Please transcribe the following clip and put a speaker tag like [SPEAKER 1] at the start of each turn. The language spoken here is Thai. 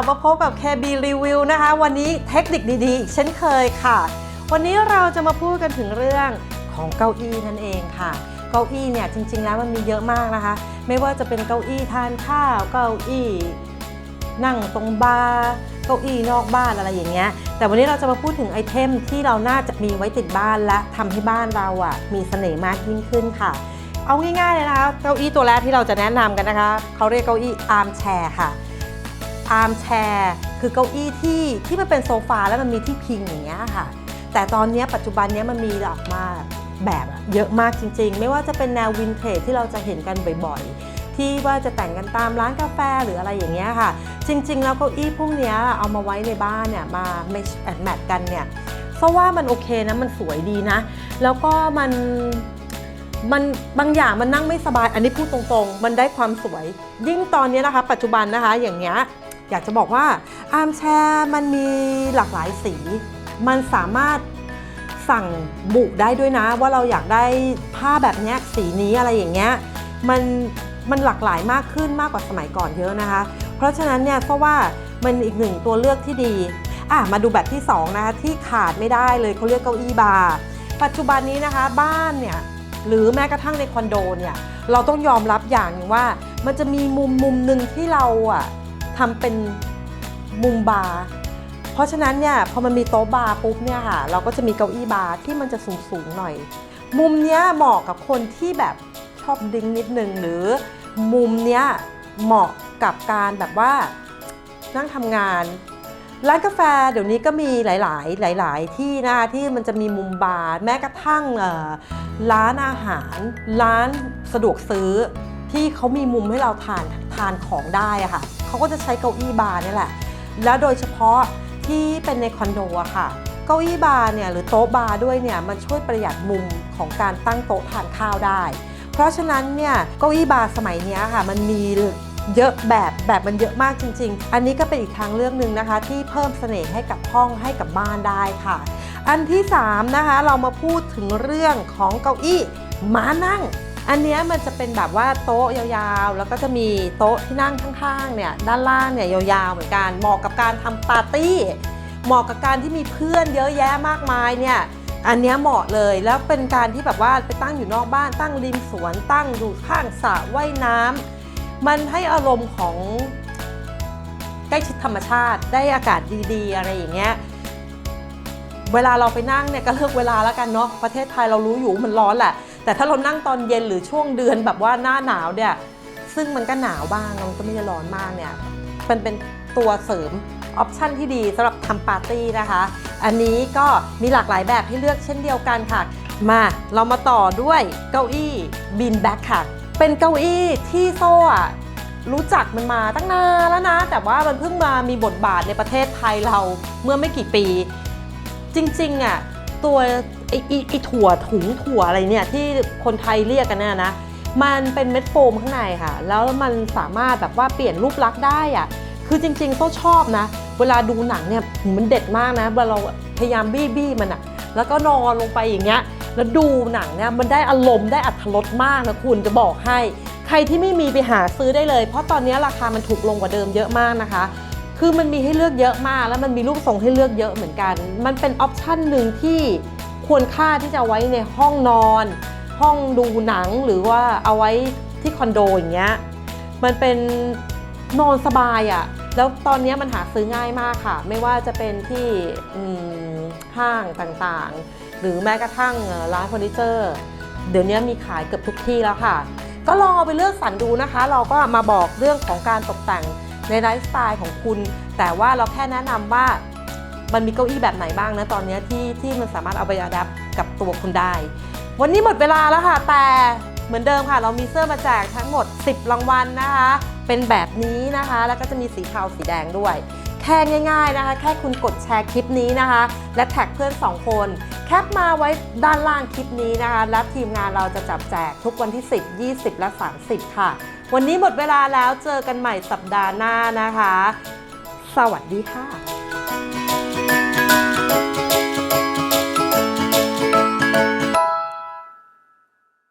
[SPEAKER 1] บมาพบกับ KB Review นะคะ วันนี้เทคนิคดีๆอีกเช่นเคยค่ะ วันนี้เราจะมาพูดกันถึงเรื่องของเก้าอี้นั่นเองค่ะ เก้าอี้เนี่ยจริง ๆ แล้วมันมีเยอะมากนะคะ ไม่ว่าจะเป็นเก้าอี้ทานข้าว เก้าอี้ นั่งตรงบาร์เก้าอี้นอกบ้านอะไรอย่างเงี้ย แต่วันนี้เราจะมาพูดถึงไอเทมที่เราน่าจะมีไว้ติดบ้านและทำให้บ้านเราอะมีเสน่ห์มากยิ่งขึ้นค่ะเอาง่ายๆเลยนะคะเก้าอี้ตัวแรกที่เราจะแนะนำกันนะคะเขาเรียกเก้าอี้อาร์มแชร์ค่ะ อาร์มแชร์ คือเก้าอี้ที่ที่มันเป็นโซฟาแล้วมันมีที่พิงอย่างเงี้ยค่ะ แต่ตอนนี้ปัจจุบันนี้มันมีออกมาแบบเยอะมากจริง ๆ ไม่ว่าจะเป็นแนววินเทจที่เราจะเห็นกันบ่อยๆ ที่ว่าจะแต่งกันตามร้านกาแฟหรืออะไรอย่างเงี้ยค่ะ จริง ๆ แล้วเก้าอี้พวกเนี้ยเอามาไว้ในบ้านเนี่ยมา match and match กันเนี่ยเพราะว่ามันโอเคนะมันสวยดีนะ แล้วก็มันมันบางอย่างมันนั่งไม่สบาย อันนี้พูดตรงๆ มันได้ความสวย ยิ่งตอนนี้นะคะ ปัจจุบันนะคะอย่างเงี้ย อยากจะบอกว่าอาร์มแชร์มันมีหลากหลายสี มันสามารถสั่งบุได้ด้วยนะ ว่าเราอยากได้ผ้าแบบนี้สีนี้อะไรอย่างเงี้ยมันมันหลากหลายมากขึ้นมากกว่าสมัยก่อนเยอะนะคะ เพราะฉะนั้นเนี่ยเพราะว่ามันอีกหนึ่งตัวเลือกที่ดีอะมาดูแบบที่สองนะคะที่ขาดไม่ได้เลยเขาเรียกเก้าอี้บาร์ปัจจุบันนี้นะคะบ้านเนี่ยหรือแม้กระทั่งในคอนโดเนี่ยเราต้องยอมรับอย่างหนึงว่า มันจะมีมุมมุมหนึ่งที่เราอะ ทำเป็นมุมบาร์เพราะฉะนั้นเนี่ยพอมันมีโต๊ะบาร์ปุ๊บเนี่ยค่ะเราก็จะมีเก้าอี้บาร์ที่มันจะสูงสูงๆหน่อย มุมเนี้ยเหมาะกับคนที่แบบชอบดิ้งนิดนึงหรือมุมเนี้ยเหมาะกับการแบบว่านั่งทำงานร้านกาแฟเดี๋ยวนี้ก็มีหลาย ๆ หลาย ๆ ที่นะคะที่มันจะมีมุมบาร์แม้กระทั่งร้านอาหาร ร้านสะดวกซื้อที่เขามีมุมให้เราทานทานของได้อะค่ะ เขาก็จะใช้เก้าอี้บาร์นี่แหละ แล้วโดยเฉพาะที่เป็นในคอนโดอะค่ะ เก้าอี้บาร์เนี่ยหรือโต๊ะบาร์ด้วยเนี่ยมันช่วยประหยัดมุมของการตั้งโต๊ะทานข้าวได้ เพราะฉะนั้นเนี่ยเก้าอี้บาร์สมัยนี้ค่ะ มันมีเยอะแบบแบบมันเยอะมากจริง ๆ อันนี้ก็เป็นอีกทางเลือกหนึ่งนะคะ ที่เพิ่มเสน่ห์ให้กับห้องให้กับบ้านได้ค่ะ อันที่3นะคะเรามาพูดถึงเรื่องของเก้าอี้ม้านั่ง อันนี้มันจะเป็นแบบว่าโต๊ะยาวๆ แล้วก็จะมีโต๊ะที่นั่งข้างๆเนี่ยด้านล่างเนี่ยยาวๆ เหมือนกันเหมาะกับการทำปาร์ตี้เหมาะกับการที่มีเพื่อนเยอะแยะมากมายเนี่ยอันนี้เหมาะเลยแล้วเป็นการที่แบบว่าไปตั้งอยู่นอกบ้านตั้งริมสวนตั้งอยู่ข้างสระว่ายน้ำมันให้อารมณ์ของใกล้ชิดธรรมชาติได้อากาศดีๆ อะไรอย่างเงี้ย เวลาเราไปนั่งเนี่ยก็เลือกเวลาแล้วกันเนาะประเทศไทยเรารู้อยู่มันร้อนแหละ แต่ถ้าเรานั่งตอนเย็นหรือช่วงเดือนแบบว่าหน้าหนาวเนี่ยซึ่งมันก็หนาวบ้างมันก็ไม่ได้ร้อนมากเนี่ยมันเป็นตัวเสริมออปชันที่ดีสำหรับทำปาร์ตี้นะคะ อันนี้ก็มีหลากหลายแบบให้เลือกเช่นเดียวกันค่ะ มาเรามาต่อด้วยเก้าอี้บีนแบ็คค่ะ เป็นเก้าอี้ที่โซ่รู้จักมันมาตั้งนานแล้วนะ แต่ว่ามันเพิ่งมามีบทบาทในประเทศไทยเราเมื่อไม่กี่ปี จริงๆอะตัวไอไอ้ไอถั่วถุงถั่วอะไรเนี่ยที่คนไทยเรียกกันเนี่ยนะ มันเป็นเม็ดโฟมข้างในค่ะ แล้วมันสามารถแบบว่าเปลี่ยนรูปลักษณ์ได้อะคือจริงๆโซ่ชอบนะ เวลาดูหนังเนี่ยมันเด็ดมากนะเวลาเราพยายามบี้บี้มันอะ แล้วก็นอนลงไปอย่างเงี้ยแล้วดูหนังเนี่ยมันได้อารมณ์ได้อัธรสมากนะคุณจะบอกให้ ใครที่ไม่มีไปหาซื้อได้เลย เพราะตอนนี้ราคามันถูกลงกว่าเดิมเยอะมากนะคะ คือมันมีให้เลือกเยอะมาก แล้วมันมีรูปทรงให้เลือกเยอะเหมือนกัน มันเป็นออปชันหนึ่งที่ควรค่าที่จะไว้ในห้องนอน ห้องดูหนังหรือว่าเอาไว้ที่คอนโดอย่างเงี้ย มันเป็นนอนสบายอะ่ะ แล้วตอนนี้มันหาซื้อง่ายมากค่ะ ไม่ว่าจะเป็นที่ห้างต่างๆ หรือแม้กระทั่งร้านเฟอร์นิเจอร์ เดี๋ยวนี้มีขายเกือบทุกที่แล้วค่ะ ก็ลองเอาไปเลือกสรรดูนะคะ เราก็มาบอกเรื่องของการตกแต่ง ในไลฟ์สไตล์ของคุณ แต่ว่าเราแค่แนะนำว่ามันมีเก้าอี้แบบไหนบ้างนะตอนนี้ที่ที่มันสามารถเอาไปอัดแอปกับตัวคุณได้ วันนี้หมดเวลาแล้วค่ะ แต่เหมือนเดิมค่ะ เรามีเสื้อมาแจกทั้งหมด 10 รางวัลนะคะ เป็นแบบนี้นะคะ แล้วก็จะมีสีขาวสีแดงด้วย ค่ง่ายๆนะคะ แค่คุณกดแชร์คลิปนี้นะคะ และแท็กเพื่อน 2 คน แคปมาไว้ด้านล่างคลิปนี้นะคะ และทีมงานเราจะจับแจกทุกวันที่ 10 20 และ 30 ค่ะ วันนี้หมดเวลาแล้วเจอกันใหม่สัปดาห์หน้านะคะ สวัสดีค่ะ